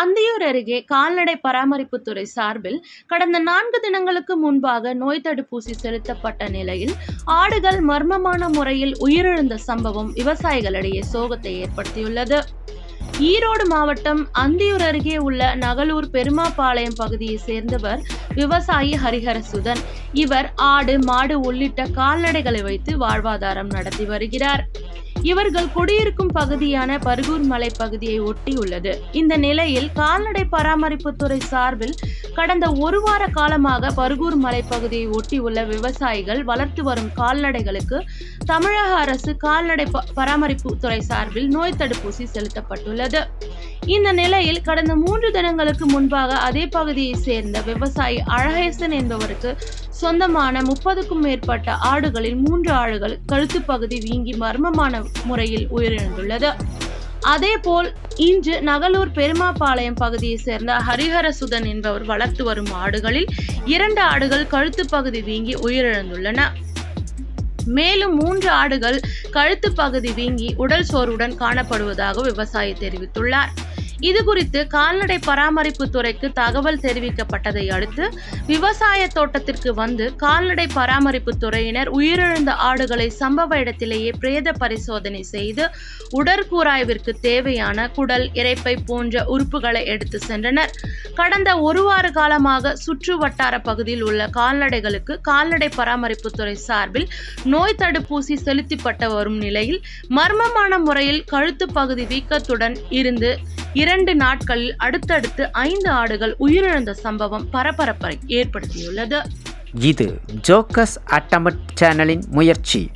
அந்தியூர் அருகே கால்நடை பராமரிப்புத்துறை சார்பில் கடந்த நான்கு தினங்களுக்கு முன்பாக நோய் தடுப்பூசி செலுத்தப்பட்ட நிலையில் ஆடுகள் மர்மமான முறையில் உயிரிழந்த சம்பவம் விவசாயிகளிடையே சோகத்தை ஏற்படுத்தியுள்ளது. ஈரோடு மாவட்டம் அந்தியூர் அருகே உள்ள நகலூர் பெருமாபாளையம் பகுதியை சேர்ந்தவர் விவசாயி ஹரிஹரசுதன். இவர் ஆடு மாடு உள்ளிட்ட கால்நடைகளை வைத்து வாழ்வாதாரம் நடத்தி வருகிறார். இவர்கள் குடியிருக்கும் பகுதியான பர்கூர் மலை பகுதியை ஒட்டி உள்ளது இந்த நிலையில் கால்நடை பராமரிப்புத்துறை சார்பில் கடந்த ஒரு வார காலமாக பர்கூர் மலை பகுதியை ஒட்டி உள்ள விவசாயிகள் வளர்த்து வரும் கால்நடைகளுக்கு தமிழக அரசு கால்நடை ப- பராமரிப்புத்துறை சார்பில் நோய் தடுப்பூசி செலுத்தப்பட்டுள்ளது. இந்த நிலையில் கடந்த மூன்று தினங்களுக்கு முன்பாக அதே பகுதியை சேர்ந்த விவசாயி அழகேசன் என்பவருக்கு சொந்தமான முப்பதுக்கும் மேற்பட்ட ஆடுகளில் மூன்று ஆடுகள் கழுத்து பகுதி வீங்கி மர்மமான முறையில் உயிரிழந்துள்ளது. அதேபோல் இன்று நகலூர் பெருமாபாளையம் பகுதியை சேர்ந்த ஹரிஹரசுதன் என்பவர் வளர்த்து வரும் ஆடுகளில் இரண்டு ஆடுகள் கழுத்து பகுதி வீங்கி உயிரிழந்துள்ளன. மேலும் மூன்று ஆடுகள் கழுத்து பகுதி வீங்கி உடல் சோர்வுடன் காணப்படுவதாக விவசாயி தெரிவித்துள்ளார். இது குறித்து கால்நடை பராமரிப்பு துறைக்கு தகவல் தெரிவிக்கப்பட்டதை அடுத்து விவசாய தோட்டத்திற்கு வந்து கால்நடை பராமரிப்பு துறையினர் உயிரிழந்த ஆடுகளை சம்பவ இடத்திலேயே பிரேத பரிசோதனை செய்து உடற்கூராய்விற்கு தேவையான குடல் இரைப்பை போன்ற உறுப்புகளை எடுத்து சென்றனர். கடந்த ஒரு வார காலமாக சுற்று வட்டார பகுதியில் உள்ள கால்நடைகளுக்கு கால்நடை பராமரிப்புத்துறை சார்பில் நோய் தடுப்பூசி செலுத்தப்பட்டு வரும் நிலையில் மர்மமான முறையில் கழுத்து பகுதி வீக்கத்துடன் இருந்து இரண்டு நாட்களில் அடுத்தடுத்து ஐந்து ஆடுகள் உயிரிழந்த சம்பவம் பரபரப்பை ஏற்படுத்தியுள்ளது. இது ஜோக்கஸ் அட்டமட் சேனலின் முயற்சி.